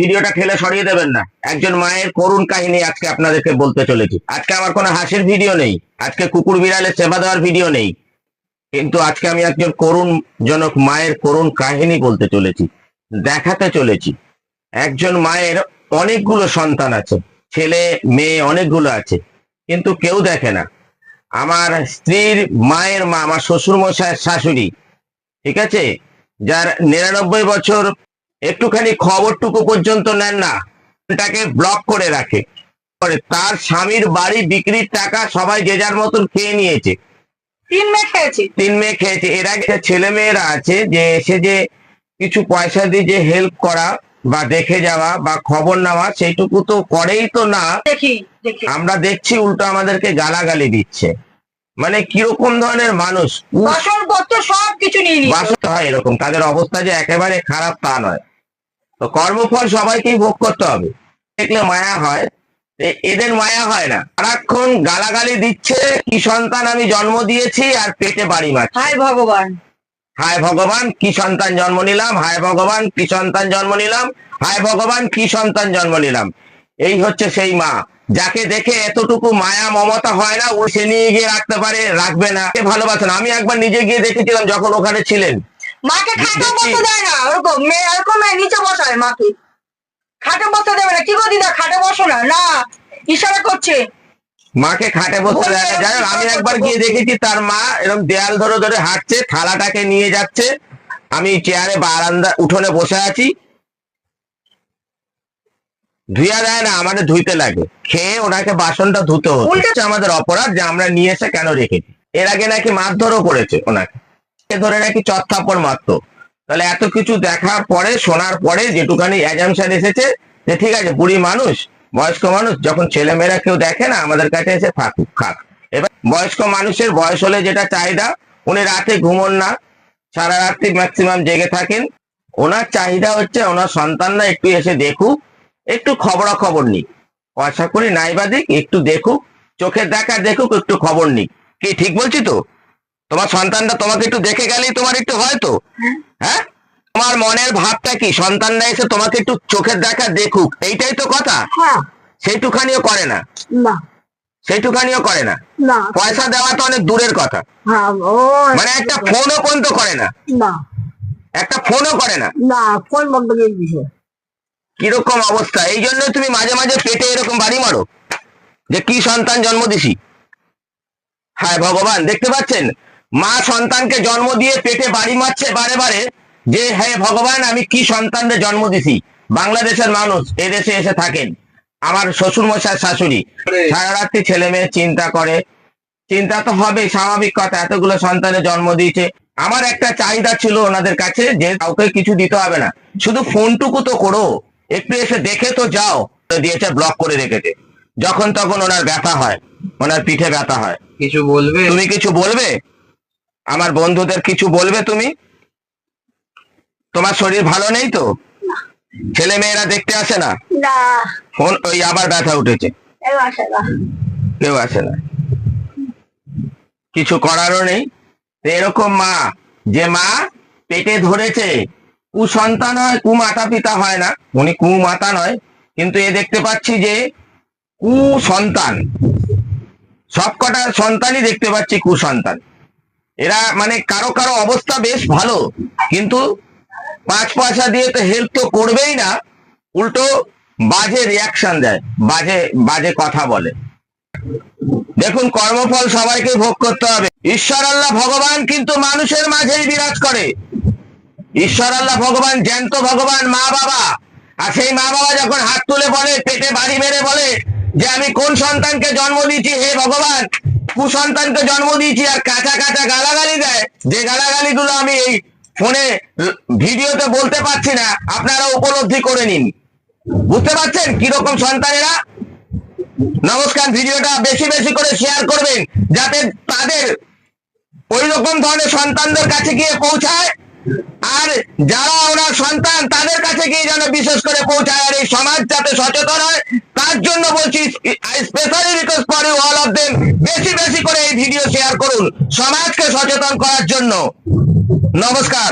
ভিডিওটা ঠেলে সরিয়ে দেবেন না। একজন মায়ের করুণ কাহিনী আজকে আপনাদেরকে বলতে চলেছি। আজকে আমার কোনো হাসির ভিডিও নেই। আজকে কুকুর বিড়ালের সেবা দেওয়ার ভিডিও নেই। কিন্তু আজকে আমি একজন করুণ জনক মায়ের করুণ কাহিনী বলতে চলেছি, দেখাতে চলেছি। একজন মায়ের অনেকগুলো সন্তান আছে, ছেলে, মেয়ে অনেকগুলো আছে, কিন্তু কেউ দেখে না। আমার স্ত্রীর মায়ের মা, আমার শ্বশুর মশাইয়ের শাশুড়ি, ঠিক আছে? যার নিরানব্বই বছর একটুখানি খবরটুকু পর্যন্ত নেন না। তাকে ব্লক করে রাখে। তার স্বামীর বাড়ি বিক্রির টাকা সবাই যে যার মতন খেয়ে নিয়েছে। তিন মেয়ে খেয়েছি? তিন মেয়ে খেয়েছে। এর আগে যে ছেলে মেয়েরা আছে যে এসে যে কিছু পয়সা দিয়ে যে হেল্প করা বা দেখে যাওয়া বা খবর নেওয়া সেইটুকু তো করেই তো না। আমরা দেখছি উল্টো আমাদেরকে গালাগালি দিচ্ছে। মানে কীরকম ধরনের মানুষ? উস- বাসন পত্র সব কিছু নিয়ে বাস্তব হয় এরকম। তাদের অবস্থা যে একেবারে খারাপ তা নয়। তো কর্মফল সবাইকেই ভোগ করতে হবে। দেখলে মায়া হয়। এদের মায়া হয় না। সারাক্ষণ গালাগালি দিচ্ছে কি সন্তান আমি জন্ম দিয়েছি আর পেটে বাড়ি মাছ হায় ভগবান। হায় ভগবান কি সন্তান জন্ম নিলাম? হায় ভগবান কি সন্তান জন্ম নিলাম? হায় ভগবান কি সন্তান জন্ম নিলাম? এই হচ্ছে সেই মা। যাকে দেখে এতটুকু মায়া মমতা হয় না ও সে নিয়ে গিয়ে রাখতে পারে রাখবে না। কে ভালোবাসেন আমি একবার নিজে গিয়ে দেখেছিলাম যখন ওখানে ছিলেন। মাকে খাটে। বসতে দেয় না। ওরকম মেয়ে এরকম নিচে বসায় মাকে। খাটে বসতে দেবে না। কি গো দিদা খাটে বসো না। না ইশারা করছে। মাকে খাটে বসতে বলবে, দেখা যায় আমি একবার গিয়ে দেখেছি তার মা এরকম দেয়াল ধরে ধরে হাঁটছে থালাটাকে নিয়ে যাচ্ছে। আমি চেয়ারে বারান্দা উঠোনে বসে আছি। ধুয়া দেয় না আমাদের ধুইতে লাগে। খেয়ে ওনাকে বাসনটা ধুতে হচ্ছে আমাদের অপরাধ যে আমরা নিয়ে এসে কেন রেখেছি? এর আগে নাকি মারধরও করেছে ওনাকে। ধরে নাকি চত্থাপড় মারতো তাহলে এত কিছু দেখার পরে, শোনার পরে যেটুখানি অ্যাজামশন এসেছে, যে ঠিক আছে, বুড়ি মানুষ, বয়স্ক মানুষ, যখন ছেলেমেয়েরা কেউ দেখে না, আমাদের কাছে এসে থাকুক খাক। এবার বয়স্ক মানুষের বয়স হলে যেটা চাহিদা, উনি রাতে ঘুমন না, সারা রাত্রি ম্যাক্সিমাম জেগে থাকেন। ওনার চাহিদা হচ্ছে, ওনার সন্তানরা একটু এসে দেখুক, একটু খবরাখবর নিক। আশা করি নাইবা দিক, একটু দেখুক, চোখের দেখা দেখুক, একটু খবর নিক। কি, ঠিক বলছি তো? তোমার সন্তানটা তোমাকে একটু দেখে গেলেই তোমার একটু হয়। তো হ্যাঁ? তোমার মনের ভাবটা কি? সন্তানরা এসে তোমাকে একটু চোখের দেখা দেখুক। এইটাই তো কথা। হ্যাঁ। সেইটুখানিও করে না। সেইটুখানিও করে না। পয়সা দেওয়া তো অনেক দূরের কথা। হ্যাঁ মানে একটা ফোনও পর্যন্ত করে না। একটা ফোনও করে না। না কোন বন্ধ করে দিছে কীরকম অবস্থা? এই জন্য তুমি মাঝে মাঝে পেটে এরকম বাড়ি মারো। যে কি সন্তান জন্ম দিছি। হায় ভগবান দেখতে পাচ্ছেন? মা সন্তানকে জন্ম দিয়ে পেটে বাড়ি মারছে বারে বারে যে হ্যাঁ ভগবান আমি কি সন্তানদের জন্ম দিছি? বাংলাদেশের মানুষ এদেশে এসে থাকেন। আমার শ্বশুর মশাই শাশুড়ি সারা রাত্রি ছেলে মেয়ে চিন্তা করে। চিন্তা তো হবে স্বাভাবিক কথা এতগুলো সন্তানের জন্ম দিয়েছে। আমার একটা চাহিদা ছিল ওনাদের কাছে যে কাউকে কিছু দিতে হবে না। শুধু ফোনটুকু তো করো একটু এসে দেখে তো যাও। তো দিয়েছে ব্লক করে রেখেছে যখন তখন ওনার ব্যথা হয় ওনার পিঠে ব্যথা হয়। কিছু বলবে? তুমি কিছু বলবে? আমার বন্ধুদের কিছু বলবে তুমি? তোমার শরীর ভালো নেই তো? ছেলে মেয়েরা দেখতে আসে না? ফোন ওই আবার ব্যথা উঠেছে। কেউ আসে না। কিছু করারও নেই। এরকম মা যে মা পেটে ধরেছে কুসন্তান হয় কুমাতা পিতা হয় না। উনি কুমাতা নয় কিন্তু এ দেখতে পাচ্ছি যে কুসন্তান। সবকটা সন্তানই দেখতে পাচ্ছি কুসন্তান। এরা মানে কারও কারও অবস্থা বেশ ভালো, কিন্তু পাঁচ পয়সা দিয়ে তো হেল্প তো করবেই না, উল্টো বাজে রিয়াকশন দেয়, বাজে বাজে কথা বলে। দেখুন, কর্মফল সবাইকে ভোগ করতে হবে। ঈশ্বর আল্লাহ ভগবান কিন্তু মানুষের মাঝেই বিরাজ করে। ঈশ্বর আল্লাহ ভগবান জ্যান্ত ভগবান, মা বাবা। আর সেই মা বাবা যখন হাত তুলে বলে, পেটে বাড়ি মেরে বলে যে, আমি কোন সন্তানকে জন্ম দিয়েছি, হে ভগবান? কুসন্তানকে জন্ম দিয়েছি আর কাঁচা কাঁচা গালাগালি দেয়। যে গালাগালিগুলো আমি এই ফোনে ভিডিওতে বলতে পারছি না, আপনারা উপলব্ধি করে নিন। বুঝতে পারছেন কীরকম সন্তানেরা? নমস্কার, ভিডিওটা বেশি বেশি করে শেয়ার করবেন, যাতে তাদের ওই রকম ধরনের সন্তানদের কাছে গিয়ে পৌঁছায়। আর যারা ওনার সন্তান, তাদের কাছে গিয়ে যেন বিশেষ করে পৌঁছায় আর এই সমাজ যাতে সচেতন হয়, তার জন্য বলছি স্পেশালি রিকোয়েস্ট করি অল অফ দেম বেশি বেশি করে এই ভিডিও শেয়ার করুন সমাজকে সচেতন করার জন্য। নমস্কার।